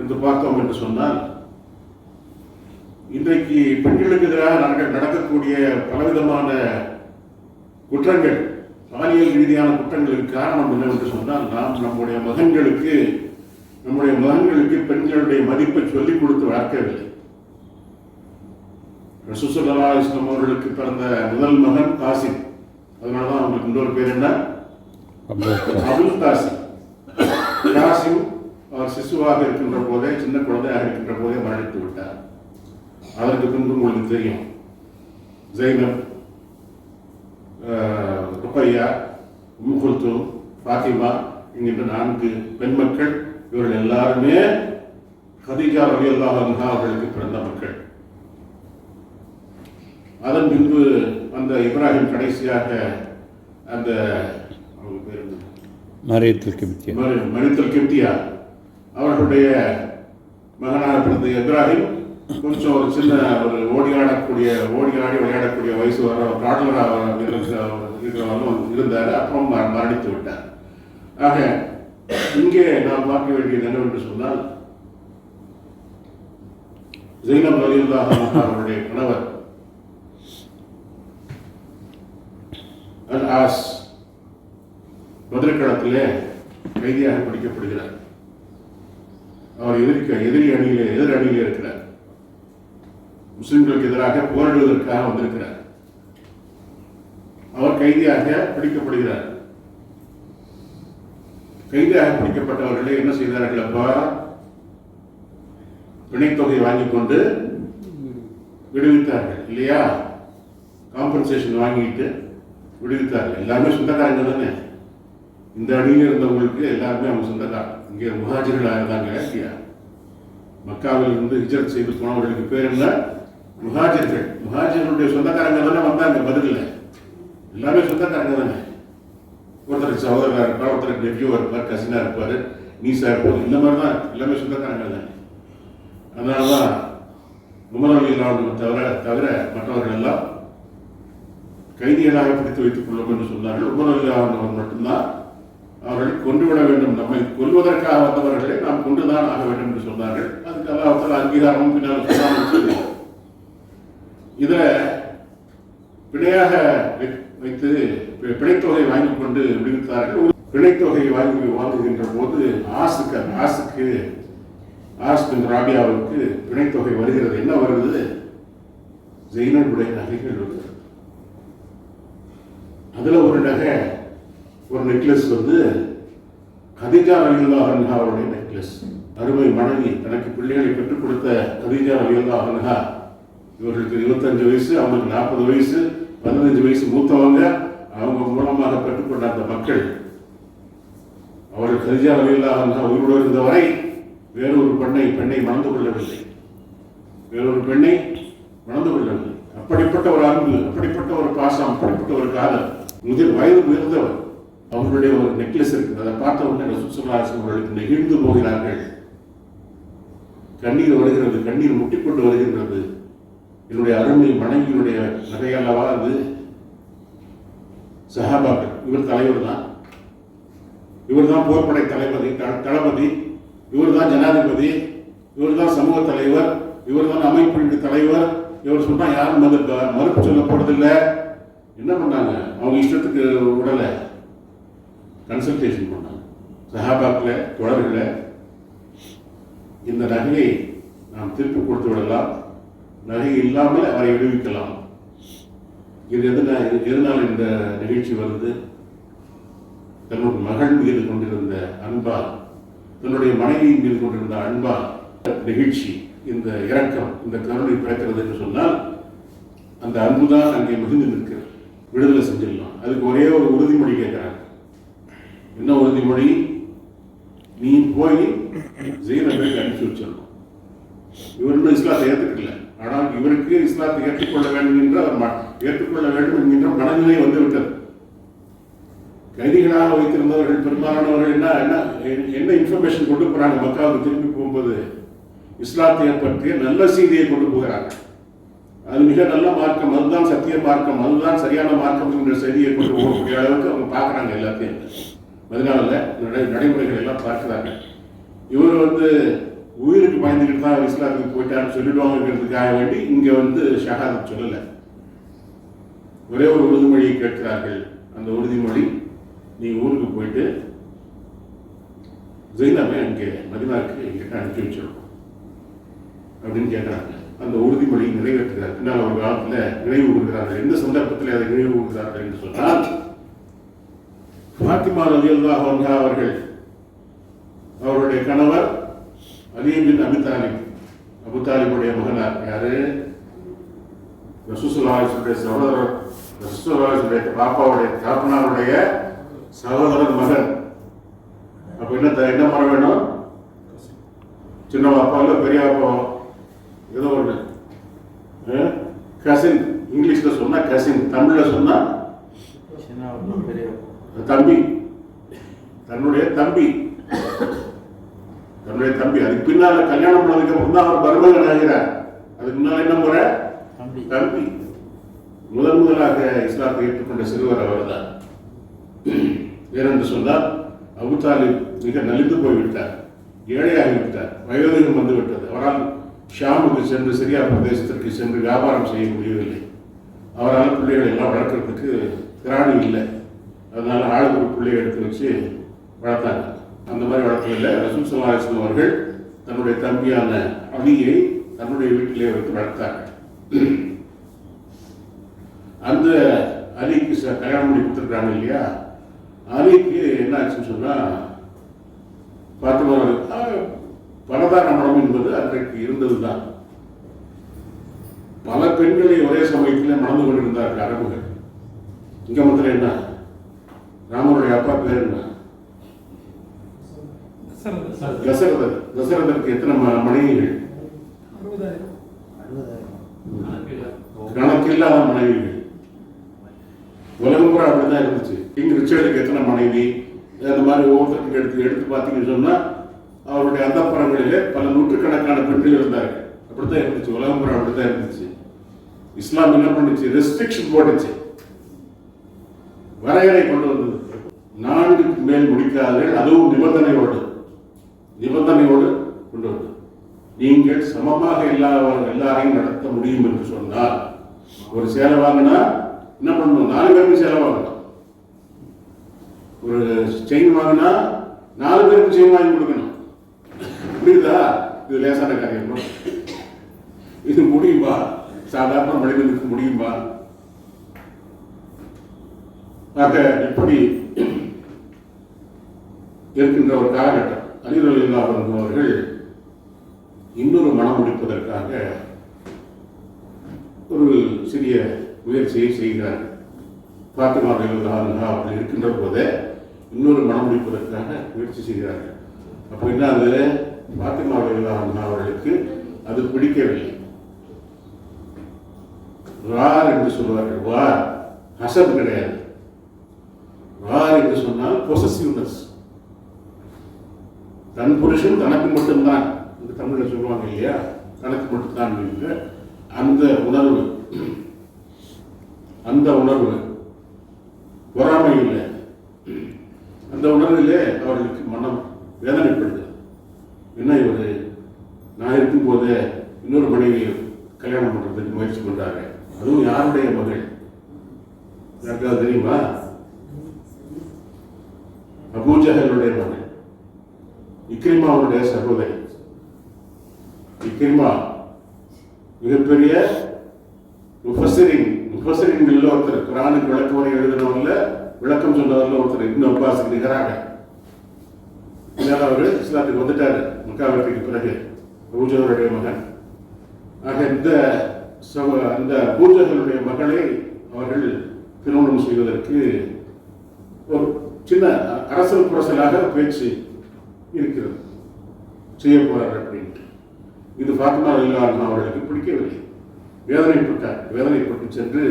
என்று பார்த்தோம் என்று சொன்னால் இன்றைக்கு பெண்களுக்கு எதிராக நடக்க நடக்கக்கூடிய பலவிதமான குற்றங்கள் பாலியல் ரீதியான குற்றங்களுக்கு காரணம் என்னவென்று சொன்னால் நாம் நம்முடைய மகன்களுக்கு நம்முடைய மகன்களுக்கு பெண்களுடைய மதிப்பை சொல்லிக் கொடுத்து வளர்க்கவில்லை. ரசூசல்லா இஸ்லாம் அவர்களுக்கு பிறந்த முதல் மகன் காசிம். அதனால தான் அவங்களுக்கு இன்னொரு பேர் என்ன? அபுல் காசிம். காசிம் அவர் சிசுவாக இருக்கின்ற போதே சின்ன குழந்தையாக இருக்கின்ற போதே மரணித்து விட்டார். அதற்கு பின்பு உங்களுக்கு தெரியும். ஜெய்னப் உம்மு குல்தூம் ஃபாத்திமா என்கின்ற நான்கு பெண் மக்கள் இவர்கள் எல்லாருமே கதீஜா ரவி அல்லாஹ் அவர்களுக்கு பிறந்த மக்கள். அதன் பின்பு அந்த இப்ராஹிம் கடைசியாக அந்த அவங்க பேர்? மரியத்தில் கிபித்தியா மரி- மரித்தல் கிப்தியா. அவர்களுடைய மகனாக பிறந்த இப்ராஹிம் கொஞ்சம் ஒரு சின்ன ஒரு ஓடி ஆடக்கூடிய ஓடி ஆடி விளையாடக்கூடிய வயசு வர டாடலராக இருக்கிறவரும் இருந்தார். அப்புறம் மரணித்து விட்டார். ஆக இங்கே நாம் பார்க்க வேண்டியது என்னவென்று சொன்னால் ஜெயினம் ரலியல்லாஹு அவருடைய கணவர் அல் ஆஸ் பதிர்களத்திலே கைதியாக பிடிக்கப்படுகிறார். அவர் எதிர்க்க எதிரி அணியிலே எதிர் அணியிலே இருக்கிறார். முஸ்லிம்களுக்கு எதிராக போராடுவதற்காக வந்திருக்கிறார். அவர் கைதியாக பிடிக்கப்படுகிறார். கைதியாக பிடிக்கப்பட்டவர்களே என்ன செய்தார்கள் அப்பா? பிணைத்தொகை வாங்கிக் கொண்டு விடுவித்தார்கள் இல்லையா? காம்பன்சேஷன் வாங்கிட்டு விடுவித்தார்கள். எல்லாருமே சொந்தக்காரங்க தானே. இந்த அணியில் இருந்தவங்களுக்கு எல்லாருமே அவங்க சொந்தக்காரங்க. இங்கே முஹாஜிர்களாக இருந்தாங்க இல்லையா மக்காவில் இருந்து ஹிஜரத் செய்து போனவர்களுக்கு பேர் என்ன? முஹாஜிர்கள். முஹாஜிர்களுடைய சொந்தக்காரங்க தானே வந்தாங்க பதிலில். எல்லாமே சொந்தக்காரங்க தானே. ஒருத்தருக்கு சகோதரராக இருப்பார் ஒருத்தருக்கு நெஃப்யூவாக இருப்பார் கசினாக இருப்பார் நீசாக இருப்பார். இந்த மாதிரி தான் எல்லாமே சொந்தக்காரங்க தானே. அதனால தான் உமர் தவிர தவிர மற்றவர்கள் எல்லாம் கைதிகளாக பிடித்து வைத்துக் கொள்ளும் என்று சொன்னார்கள். உமர் அலி மட்டும்தான் அவர்களை கொண்டு விட வேண்டும். நம்மை கொல்வதற்காக வந்தவர்களை நாம் கொண்டுதான் ஆக வேண்டும் என்று சொன்னார்கள் அதுக்கு அல்லாஹத்தில் அங்கீகாரமும் பின்னால் சொல்லாமல் பிணையாக வை- வைத்து பிணைத்தொகை வாங்கி கொண்டு விடுவித்தார்கள். ஒரு பிணைத்தொகை வாங்கி வாங்குகின்ற போது ஆசுக்கு ஆசுக்கு ஆஸ் பின் ராபியாவுக்கு பிணைத்தொகை வருகிறது. என்ன வருகிறது ஜெயினனுடைய நகைகள் வருகிறது. அதுல ஒரு நகை ஒரு நெக்லஸ் வந்து கதிஜா அலில்லா அன்ஹா அவருடைய நெக்லஸ் அருமை மனைவி தனக்கு பிள்ளைகளை பெற்றுக் கொடுத்த கதிஜா அலில்லா அன்ஹா. இவர்களுக்கு இருபத்தஞ்சு வயசு அவங்களுக்கு நாற்பது வயசு பதினஞ்சு வயசு மூத்தவங்க. அவங்க மூலமாக பெற்றுக்கொண்ட அந்த மக்கள். அவர்கள் கதிஜா அலில்லா அன்ஹா உயிரோடு இருந்த வரை வேறொரு பெண்ணை பெண்ணை மணந்து கொள்ளவில்லை. வேறொரு பெண்ணை மணந்து கொள்ளவில்லை. அப்படிப்பட்ட ஒரு அன்பு அப்படிப்பட்ட ஒரு பாசம் அப்படிப்பட்ட ஒரு காதல். முதிர் வயது முயர்ந்தவர் அவர்களுடைய ஒரு நெக்லஸ் இருக்குது. அதை பார்த்த உடனே சுற்றுலாசம் அவர்களுக்கு நெகிழ்ந்து போகிறார்கள். கண்ணீர் வருகிறது. கண்ணீர் முட்டிக்கொண்டு வருகின்றது. என்னுடைய அருமை மனைவியினுடைய நகையல்லவா அது? சஹாபாக்கள். இவர் தலைவர் தான். இவர் தான் போர்ப்படை தளபதி த- தளபதி. இவர் தான் ஜனாதிபதி. இவர் தான் சமூக தலைவர். இவர் தான் அமைப்பின் தலைவர். இவர் சொன்னா யாரும் மறு மறுப்பு சொல்லப்படுறதில்லை என்ன பண்ணாங்க? அவங்க இஷ்டத்துக்கு உடலை. கன்சல்டேஷன் பண்ணாங்க. சஹாபாக்களை தொடர்களை இந்த நகையை நாம் திருப்பி கொடுத்து விடலாம். நகை இல்லாமல் அவரை விடுவிக்கலாம். இது எதனா எதனால் இந்த நிகழ்ச்சி வருது? தன்னுடைய மகள் மீது கொண்டிருந்த அன்பால் தன்னுடைய மனைவியின் மீது கொண்டிருந்த அன்பால் நிகழ்ச்சி இந்த இரக்கம் இந்த கருணை பிறக்கிறது என்று சொன்னால் அந்த அன்பு தான் அங்கே மிகுந்து நிற்கிறது. விடுதலை செஞ்சிடலாம். அதுக்கு ஒரே ஒரு உறுதிமொழி கேட்கிறாங்க. என்ன உறுதிமொழி நீ போய் ஜெயினபை அனுப்பிச்சு வச்சிடணும் இவர் இன்னும் இஸ்லாத்தை ஏற்றுக்கல ஆனால் இவருக்கு இஸ்லாத்தை ஏற்றுக்கொள்ள வேண்டும் என்று ம- ஏற்றுக்கொள்ள வேண்டும் என்கின்ற மனநிலை வந்துவிட்டது. கைதிகளாக வைத்திருந்தவர்கள் பெரும்பாலானவர்கள் என்ன என்ன என்ன இன்ஃபர்மேஷன் கொண்டு போறாங்க? மக்காவுக்கு திரும்பி போகும்போது இஸ்லாத்தை பற்றிய நல்ல செய்தியை கொண்டு போகிறாங்க அது மிக நல்ல மார்க்கம் அதுதான் சத்திய மார்க்கம் அதுதான் சரியான மார்க்கம் என்ற செய்தியை கொண்டு போகக்கூடிய அளவுக்கு அவங்க பார்க்குறாங்க எல்லாத்தையும். அதனால நடை நடைமுறைகள் எல்லாம் பார்க்குறாங்க. இவர் வந்து உயிருக்கு பயந்துக்கிட்டு தான் இஸ்லாத்துக்கு போயிட்டான்னு சொல்லிடுவாங்கிறதுக்காக வேண்டி இங்க வந்து ஷஹாதத் சொல்லலை. ஒரே ஒரு உறுதிமொழியை கேட்கிறார்கள். அந்த உறுதிமொழி நீ ஊருக்கு போயிட்டு ஜெயினாவை அங்கே மதினாவுக்கு எங்கிட்ட அனுப்பி வச்சிடணும் அப்படின்னு கேட்குறாங்க. அந்த உறுதிமொழி நிறைவேற்றுகிறார். பின்னால் ஒரு காலத்தில் நினைவு கொடுக்கிறார்கள் எந்த சந்தர்ப்பத்தில் அதை நினைவு கொடுக்கிறார்கள் என்று சொன்னால் பாத்திமா ரலியல்லாஹு அன்ஹா அவர்கள் அவருடைய கணவர் அலி பின் அபி தாலிப் அபு தாலிபுடைய மகனார். யாரு? ரசூசுல்லாஹுடைய சகோதரர் ரசூசுல்லாஹுடைய பாப்பாவுடைய தாப்பனாருடைய சகோதரன் மகன். அப்ப என்ன த- என்ன பண்ண வேணும்? சின்ன பாப்பாவில் பெரிய அப்பா? ஏதோ ஒன்று கசின் இங்கிலீஷ்ல சொன்னா கசின் தமிழ்ல சொன்னா பெரிய அப்பா. பெரிய தம்பி. தன்னுடைய தம்பி. தன்னுடைய தம்பி. அதுக்கு பின்னால கல்யாணம் பண்ணதுக்கு அப்புறம் தான் அவர் மருமகன் ஆகிறார். அதுக்கு முன்னால என்ன முறை? தம்பி. தம்பி. முதன் முதலாக இஸ்லாத்தை ஏற்றுக்கொண்ட சிறுவர் அவர்தான். ஏனென்று சொன்னால் அபு தாலிப் மிக நலிந்து போய்விட்டார். ஏழையாகி விட்டார் வயோதிகம் வந்து விட்டது அவரால் ஷாமுக்கு சென்று சிரியா பிரதேசத்திற்கு சென்று வியாபாரம் செய்ய முடியவில்லை. அவரால் பிள்ளைகளை எல்லாம் வளர்க்கறதுக்கு திராணி இல்லை. அதனால ஆளுக்கு ஒரு பிள்ளையை எடுத்து வச்சு வளர்த்தாங்க. அந்த மாதிரி வளர்க்கல ரசூல் சல்லாஹம் அவர்கள் தன்னுடைய தம்பியான அலியை தன்னுடைய வீட்டிலே வைத்து வளர்த்தாங்க. அந்த அலிக்கு ச- கல்யாணம் பண்ணி கொடுத்துருக்காங்க இல்லையா? அலிக்கு என்ன ஆச்சுன்னு சொன்னா பார்த்து பலதார மனம் என்பது அன்றைக்கு இருந்ததுதான். பல பெண்களை ஒரே சமயத்தில் மணந்து கொண்டிருந்தார்கள் அரபுகள். இங்க மத்தில என்ன? ராமனுடைய அப்பா பேர் என்ன? தசரதர். தசரதற்கு எத்தனை மனைவிகள்? கணக்கில்லாத மனைவிகள். உலகம் பூரா அப்படிதான் இருந்துச்சு. கிங் ரிச்சர்டுக்கு எத்தனை மனைவி? அந்த மாதிரி ஒவ்வொருத்தருக்கு எடுத்து எடுத்து பார்த்தீங்கன்னு சொன்னா அவருடைய அந்தப்புறங்களிலே பல நூற்றுக்கணக்கான பெண்கள் இருந்தார்கள். அப்படித்தான் இருந்துச்சு. உலகம் பூரா அப்படித்தான் இருந்துச்சு. இஸ்லாம் என்ன பண்ணுச்சு? ரெஸ்ட்ரிக்ஷன் போட்டுச்சு. வரையறை கொண்டு வந்தது. நான்குக்கு மேல் முடிக்காதவர்கள் அதுவும் நிபந்தனையோடு. நிபந்தனையோடு கொண்டு வந்தது நீங்கள் சமமாக இல்லாதவர்கள் எல்லாரையும் நடத்த முடியும் என்று சொன்னால் ஒரு சேலை வாங்கினா என்ன பண்ணணும்? நாலு பேருக்கு சேலை வாங்கணும். ஒரு செயின் வாங்கினா நாலு பேருக்கு செயின் வாங்கி கொடுக்கணும். புரியுதா? இது லேசான காரியம் இது முடியுமா? சாதாரண மனிதனுக்கு முடியுமா? ஆக இப்படி இருக்கின்ற ஒரு காலகட்டம் அலிரல் இல்லாதவர்கள் அவர்கள் இன்னொரு மனம் முடிப்பதற்காக ஒரு சிறிய முயற்சியை செய்கிறார்கள். பாத்திமா இல்லாதா அப்படி இருக்கின்ற போதே இன்னொரு மனம் முடிப்பதற்காக முயற்சி செய்கிறார்கள். அப்போ என்ன அது? பாத்திமா இல்லாதா அவர்களுக்கு அது பிடிக்கவில்லை. ரார் என்று சொல்வார்கள். வார் ஹசப் கிடையாது. வார் என்று சொன்னால் பொசசிவ்னஸ் தன் புருஷன் தனக்கு மட்டும்தான் இந்த தமிழ்ல சொல்லுவாங்க இல்லையா? தனக்கு மட்டும்தான் என்று அந்த உணர்வு. அந்த உணர்வு. பொறாமை இல்லை. அந்த உணர்விலே அவர்களுக்கு மனம் வேதனைப்படுது. என்ன இவர்? நான் இருக்கும் போதே இன்னொரு மனைவியை கல்யாணம் பண்ணுறதுக்கு முயற்சி பண்றாரு. அதுவும் யாருடைய மகள்? யாருக்காவது தெரியுமா? அபூஜகர்களுடைய மகள். இக்ரிமாவுடைய சகோதரி. இக்ரிமா மிகப்பெரிய முஃபசரின் முஃபஸரின்களில் ஒருத்தர் குரானுக்கு விளக்கம் எழுதினவங்கள விளக்கம் சொன்னவரில் ஒருத்தர் இப்னு அப்பாஸுக்கு நிகராக. இதனால் அவர் இஸ்லாத்துக்கு வந்துட்டாரு மக்கா பிறகு பூஜகருடைய மகன். ஆக இந்த அந்த பூஜகருடைய மகளை அவர்கள் திருமணம் செய்வதற்கு ஒரு சின்ன அரசல் புரசலாக பேச்சு இருக்கிறது. செய்ய போறார் அப்படின்ட்டு. இது ஃபாத்திமா இல்லாமல் அவர்களுக்கு பிடிக்கவில்லை. வேதனைப்பட்டார். வேதனைப்பட்டு சென்று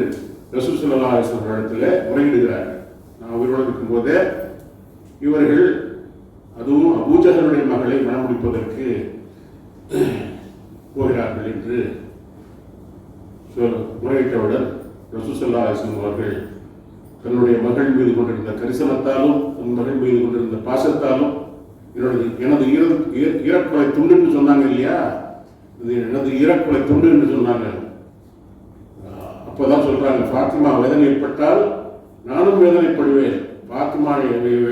ரசூ ஸல்லல்லாஹு இடத்துல முறையிடுகிறார்கள் நான் உயிரோடு இருக்கும்போதே இவர்கள் அதுவும் அபூஜகனுடைய மகளை மனம் முடிப்பதற்கு போகிறார்கள் என்று சொல் முறையிட்டவுடன் ரசூசல்லா அலிஸ்லம் அவர்கள் தன்னுடைய மகள் மீது கொண்டிருந்த கரிசனத்தாலும் தன் மகள் மீது கொண்டிருந்த பாசத்தாலும் என்னோட எனது ஈர ஈர- ஈரக்குலை துண்டுன்னு சொன்னாங்க இல்லையா? இது எனது ஈரக்குலை துண்டுன்னு சொன்னாங்க. அப்போதான் சொல்றாங்க ஃபாத்திமா வேதனைப்பட்டால் நானும் வேதனைப்படுவேன். பாத்திமா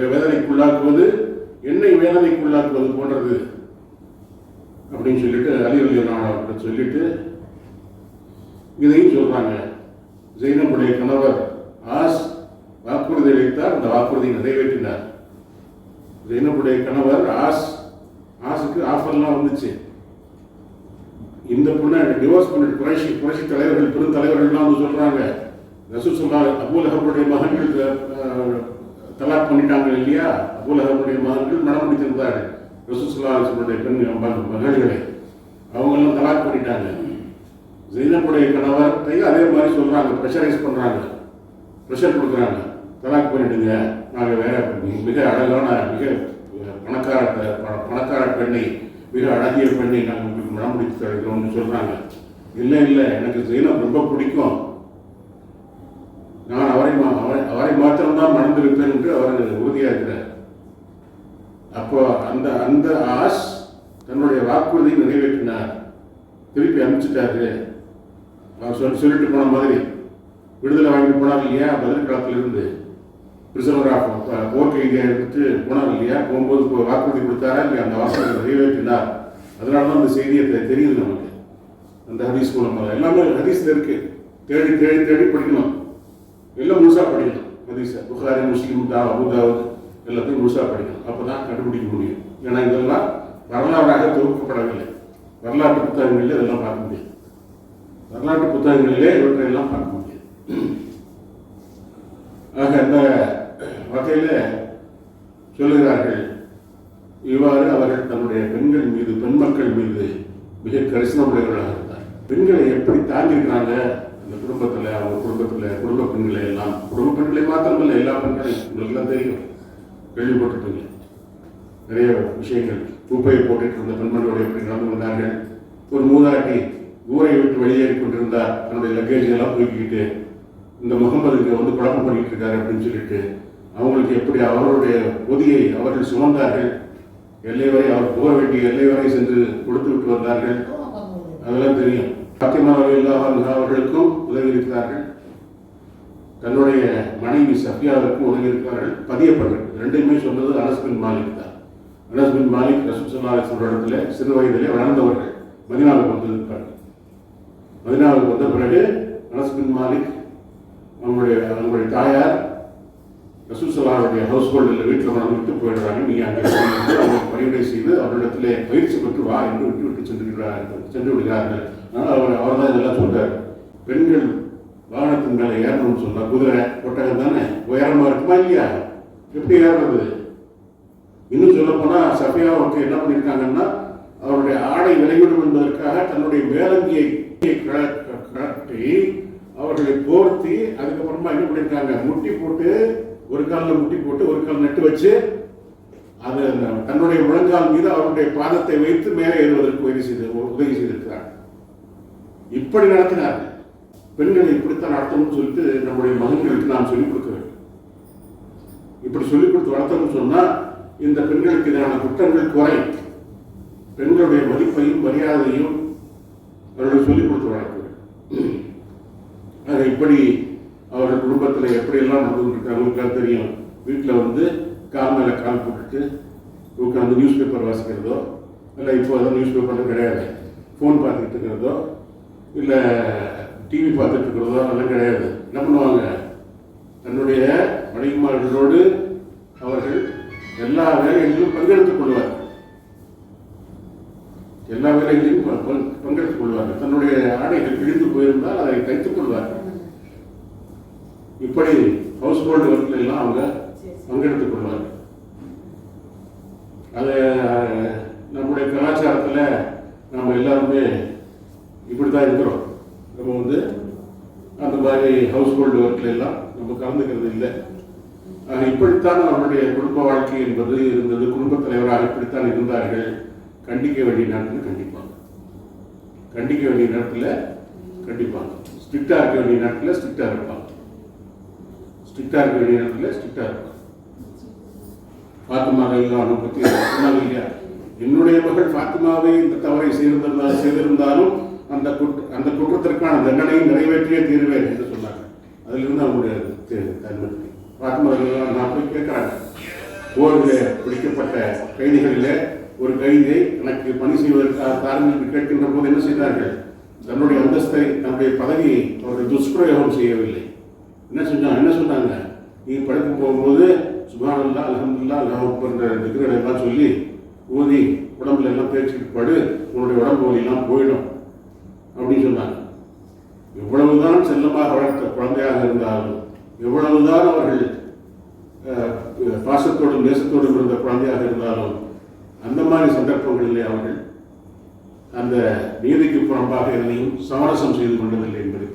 வேதனைக்குள்ளாக்குவது என்னை வேதனைக்குள்ளாக்குவது போன்றது. அப்படின்னு சொல்லிட்டு அலிவலி அலி சொல்லிட்டு இதையும் சொல்றாங்க. ஜெயினபுடைய கணவர் ஆஸ் வாக்குறுதி அளித்தார் அந்த வாக்குறுதியை நிறைவேற்றினார். ஜெயினபுடைய கணவர் ஆஸ் ஆஸுக்கு ஆஃபர்லாம் வந்துச்சு. இந்த பொண்ணை டிவோர்ஸ் பண்ணிட்டு குறைஷி குறைஷி தலைவர்கள் பெருந்தலைவர்கள்லாம் வந்து சொல்றாங்க. ரசூ சொல்லா அபூல் அஹபுடைய மகன்கள் தலாக் பண்ணிட்டாங்க இல்லையா? அபூல் அஹபுடைய மகன்கள் மனம் முடித்திருந்தார்கள் ரசூல் சொல்லா பெண் மகள்களை. அவங்கெல்லாம் தலாக் பண்ணிட்டாங்க. ஜெயினபுடைய கணவர்கிட்டையும் அதே மாதிரி சொல்றாங்க ப்ரெஷரைஸ் பண்றாங்க. ப்ரெஷர் கொடுக்குறாங்க. தலாக் பண்ணிடுங்க நாங்கள் வேற மிக அழகான மிக பணக்கார பணக்கார பெண்ணை மிக அழகிய பெண்ணை நாங்கள் உங்களுக்கு மனம் முடித்து தருகிறோம்னு சொல்றாங்க. இல்லை இல்லை எனக்கு ஜெயினம் ரொம்ப பிடிக்கும். நான் அவரை அவரை அவரை மாத்திரம்தான் மணந்திருப்பேன் என்று அவர் உறுதியாக இருக்கிறார். அப்போ அந்த அந்த ஆஸ் தன்னுடைய வாக்குறுதியை நிறைவேற்றினார். திருப்பி அனுப்பிச்சிட்டாரு. அவர் சொல்லி சொல்லிட்டு போன மாதிரி. விடுதலை வாங்கிட்டு போனார் இல்லையா? பதில் காலத்திலிருந்து பிரிசனர் ஆஃப் போர் கைதியை எடுத்து போனார் இல்லையா? போகும்போது இப்போ வாக்குறுதி கொடுத்தாரா இல்லையா? அந்த வாக்குறுதி நிறைவேற்றினார். அதனால தான் அந்த செய்தியை தெரியுது நமக்கு. அந்த ஹதீஸ் மூலமாக எல்லாமே ஹதீஸில் இருக்கு. தேடி தேடி தேடி படிக்கணும். எல்லாம் முழுசாக படிக்கணும். ஹதீஸை. புகாரி முஸ்லீம் தா அபுதாவுத் எல்லாத்தையும் முழுசாக படிக்கணும். அப்பதான் கண்டுபிடிக்க முடியும். ஏன்னா இதெல்லாம் வரலாறாக தொகுக்கப்படவில்லை. வரலாற்று புத்தகங்களில் இதெல்லாம் பார்க்க முடியும். வரலாற்று புத்தகங்களிலே இவற்றையெல்லாம் பார்க்க முடியும். ஆக இந்த வகையில் சொல்லுகிறார்கள் இவ்வாறு அவர்கள் தன்னுடைய பெண்கள் மீது பெண் மக்கள் மீது மிக கரிசனமுடையவர்களாக இருந்தார். பெண்களை எப்படி தாங்கியிருக்கிறாங்க? அந்த குடும்பத்தில் அவங்க குடும்பத்தில் குடும்ப பெண்களை எல்லாம் குடும்ப பெண்களை மாத்திரமல்ல எல்லா பெண்களையும். உங்களுக்கு எல்லாம் தெரியும். கேள்விப்பட்டிருப்பீங்க. நிறைய விஷயங்கள். குப்பையை போட்டுட்டு இருந்த பெண்மணியோடு எப்படி நடந்து கொண்டார்கள்? ஒரு மூதாட்டி ஊரை விட்டு வெளியேறி கொண்டிருந்தார். தன்னுடைய லக்கேஜ் எல்லாம் தூக்கிக்கிட்டு இந்த முகமதுக்கு வந்து குழப்பம் பண்ணிட்டு இருக்காரு அப்படின்னு சொல்லிட்டு அவங்களுக்கு எப்படி அவர்களுடைய பொதியை அவர்கள் சுமந்தார்கள் எல்லை வரை அவர் போக வேண்டிய எல்லை வரை சென்று கொடுத்து விட்டு வந்தார்கள் அதெல்லாம் தெரியும். பாத்திமா இல்லாமல் அவர்களுக்கும் உதவி இருக்கிறார்கள். தன்னுடைய மனைவி சஃபியாவிற்கும் உதவி இருக்கிறார்கள். பதியப்பட்டது. ரெண்டுமே சொன்னது அனஸ் பின் மாலிக் தான். அனஸ் பின் மாலிக் ரசூல் ஸல்லல்லாஹு இடத்துல சிறு வயதிலே வளர்ந்தவர்கள். மதினாவுக்கு வந்திருப்பார்கள் மதினாவுக்கு வந்த பிறகு அனஸ் பின் மாலிக் அவங்களுடைய அவங்களுடைய தாயார் ரசூல் ஹவுஸ் ஹோல்டில் வீட்டில் கொண்டு விட்டு போயிடுறாங்க நீ அங்கே போய் அவங்களுக்கு பணிவிடை செய்து அவரிடத்திலே பயிற்சி பெற்று வா என்று விட்டு விட்டு சென்று சென்று விடுகிறார்கள் ஆனால் அவர் அவர் தான் இதெல்லாம் சொல்கிறார் பெண்கள் வாகனத்தின் மேலே ஏறணும்னு சொன்னால் குதிரை ஒட்டகம் தானே? உயரமாக இருக்குமா இல்லையா? எப்படி ஏறுறது? இன்னும் சொல்ல போனா சஃபியாவுக்கு என்ன பண்ணியிருக்காங்கன்னா அவருடைய ஆடை விளைவிடும் என்பதற்காக தன்னுடைய வேலங்கியை கழ- அவர்களை போர்த்தி அதுக்கப்புறமா என்ன பண்ணியிருக்காங்க? முட்டி போட்டு ஒரு காலில் முட்டி போட்டு ஒரு கால் நட்டு வச்சு அது தன்னுடைய முழங்கால் மீது அவருடைய பாதத்தை வைத்து மேலே ஏறுவதற்கு உதவி செய்து உதவி செய்திருக்கிறார். இப்படி நடத்தினார்கள். பெண்களை இப்படித்தான் நடத்தணும்னு சொல்லிட்டு நம்முடைய மகன்களுக்கு நாம் சொல்லிக் கொடுக்க வேண்டும். இப்படி சொல்லிக் கொடுத்து வளர்த்தோம்னு சொன்னால் இந்த பெண்களுக்கு எதிரான குற்றங்கள் குறையும் பெண்களுடைய மதிப்பையும் மரியாதையும் அவர்கள் சொல்லிக் கொடுத்து வளர்க்க வேண்டும். ஆக இப்படி அவர்கள் குடும்பத்தில் எப்படியெல்லாம் நடந்துட்டு இருக்காங்க தெரியும். வீட்டில் வந்து கால் மேலே கால் போட்டுட்டு உட்காந்து நியூஸ் பேப்பர் வாசிக்கிறதோ இல்லை இப்போ அதான் நியூஸ் பேப்பர்லாம் கிடையாது. ஃபோன் பார்த்துட்டு இருக்கிறதோ இல்லை டிவி பார்த்துட்டு இருக்கிறதோ அதெல்லாம் கிடையாது. என்ன பண்ணுவாங்க? தன்னுடைய மனைவிமார்களோடு அவர்கள் எல்லா வேலைகளிலும் பங்கெடுத்துக் கொள்வார் எல்லா வேலைகளிலும் பங்கெடுத்துக் கொள்வார்கள். தன்னுடைய ஆடைகள் கிழிந்து போயிருந்தால் அதை தைத்துக் கொள்வார்கள். இப்படி ஹவுஸ் ஹோல்டு ஒர்க்ல எல்லாம் அவங்க பங்கெடுத்துக் கொள்வார்கள் அது நம்முடைய கலாச்சாரத்தில் நம்ம எல்லாருமே இப்படி தான் இருக்கிறோம். நம்ம வந்து அந்த மாதிரி ஹவுஸ் ஹோல்டு ஒர்க்ல எல்லாம் நம்ம கலந்துக்கிறது இல்லை. இப்படித்தான் அவருடைய குடும்ப வாழ்க்கை என்பது இருந்தது. குடும்பத் தலைவராக இப்படித்தான் இருந்தார்கள். கண்டிக்க வேண்டிய நேரத்தில் கண்டிப்பாங்க. கண்டிக்க வேண்டிய நேரத்தில் கண்டிப்பாங்க. ஸ்ட்ரிக்டா இருக்க வேண்டிய நேரத்தில் ஸ்ட்ரிக்டா இருப்பாங்க. ஸ்ட்ரிக்டாக இருக்க வேண்டிய நேரத்தில் ஸ்ட்ரிக்டாக இருக்கும் ஃபாத்திமா ரயிலான பற்றி சொன்னாங்க இல்லையா? என்னுடைய மகள் ஃபாத்திமாவை இந்த தவறை செய்திருந்தால் செய்திருந்தாலும் அந்த குற்ற அந்த குற்றத்திற்கான தண்டனையை நிறைவேற்றியே தீர்வேன் என்று சொன்னாங்க. அதிலிருந்து அவங்களுடைய தன்மை ஃபாத்திமா நான் போய் கேட்குறாங்க. போரில் பிடிக்கப்பட்ட கைதிகளிலே ஒரு கைதியை எனக்கு பணி செய்வதற்காக தாருங்கள் கேட்கின்ற போது என்ன செய்தார்கள்? தன்னுடைய அந்தஸ்தை தன்னுடைய பதவியை அவர்கள் துஷ்பிரயோகம் செய்யவில்லை. என்ன செஞ்சாங்க? என்ன சொன்னாங்க நீ படுக்க போகும்போது சுபானல்லா அலமதுல்லா அல்லாஹ் என்ற எல்லாம் சொல்லி ஊதி உடம்புல எல்லாம் தேய்ச்சிட்டு படு உன்னுடைய உடம்பு வலியெல்லாம் போயிடும் அப்படின்னு சொன்னாங்க. எவ்வளவுதான் செல்லமாக வளர்த்த குழந்தையாக இருந்தாலும் எவ்வளவுதான் அவர்கள் பாசத்தோடும் நேசத்தோடும் இருந்த குழந்தையாக இருந்தாலும் அந்த மாதிரி சந்தர்ப்பங்களிலே அவர்கள் அந்த நீதிக்கு புறம்பாக எதையும் சமரசம் செய்து கொண்டதில்லை என்பது